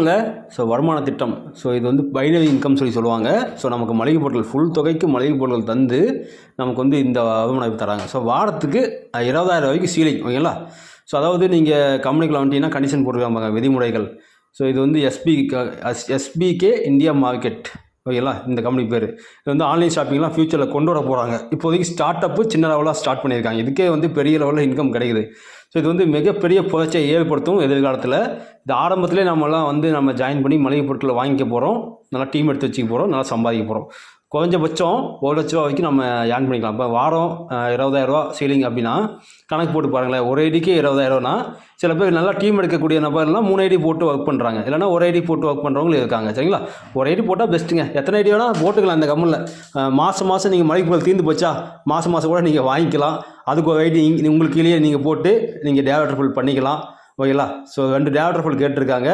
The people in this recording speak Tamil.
இல்லை ஸோ வருமான திட்டம். ஸோ இது வந்து பைனரி இன்கம் சொல்லி சொல்லுவாங்க. ஸோ நமக்கு மளிகை பொருட்கள் ஃபுல் தொகைக்கு மளிகை பொருட்கள் தந்து நமக்கு வந்து இந்த வருமானம் தராங்க. ஸோ வாரத்துக்கு இருபதாயிரம் ரூபாய்க்கு சீலிங் ஓகேங்களா ஸோ அதாவது நீங்கள் கம்பெனிக்குள்ள வந்துட்டீங்கன்னா கண்டிஷன் போட்டுருக்காங்க விதிமுறைகள். ஸோ இது வந்து எஸ்பி எஸ்பிகே இந்தியா மார்க்கெட் ஓகேங்களா இந்த கம்பெனி பேர். இது வந்து ஆன்லைன் ஷாப்பிங்லாம் ஃபியூச்சரில் கொண்டு வர போகிறாங்க இப்போதைக்கு ஸ்டார்ட் அப்பு சின்ன லெவலாக ஸ்டார்ட் பண்ணியிருக்காங்க. இதுக்கே வந்து பெரிய லெவலில் இன்கம் கிடைக்குது. ஸோ இது வந்து மிகப்பெரிய புரட்சியை ஏற்படுத்தும் எதிர்காலத்தில். இது ஆரம்பத்திலே நம்மலாம் வந்து நம்ம ஜாயின் பண்ணி மளிகை பொருட்களை வாங்கிக்க போகிறோம் நல்லா டீம் எடுத்து வச்சுக்க போகிறோம் நல்லா சம்பாதிக்க போகிறோம் குறைஞ்சபட்சம் ஒரு லட்ச ரூபா வரைக்கும் நம்ம ஏர்ன் பண்ணிக்கலாம். இப்போ வாரம் இருபதாயிரரூவா சீலிங் அப்படின்னா கணக்கு போட்டு பாருங்களேன். ஒரு ஐடிக்கு இருபதாயிரரூவானா சில பேர் நல்லா டீம் எடுக்கக்கூடிய நபர்லாம் மூணு ஐடி போட்டு ஒர்க் பண்ணுறாங்க இல்லைனா ஒரு ஐடி போட்டு ஒர்க் பண்ணுறவங்களும் இருக்காங்க. சரிங்களா? ஒரு ஐடி போட்டால் பெஸ்ட்டுங்க எத்தனை ஐடி வேணால் போட்டுக்கலாம் இந்த கம்மலில் மாதம் மாதம் நீங்கள் மளிகை பொருள் தீர்ந்து போச்சா மாதம் மாதம் கூட நீங்கள் வாங்கிக்கலாம். அதுக்கு ஒரு ஐடி உங்களுக்கு கீழே நீங்கள் போட்டு நீங்கள் டேவலப் பண்ணிக்கலாம். ஓகேங்களா? ஸோ ரெண்டு டேவலப் கேட்டிருக்காங்க.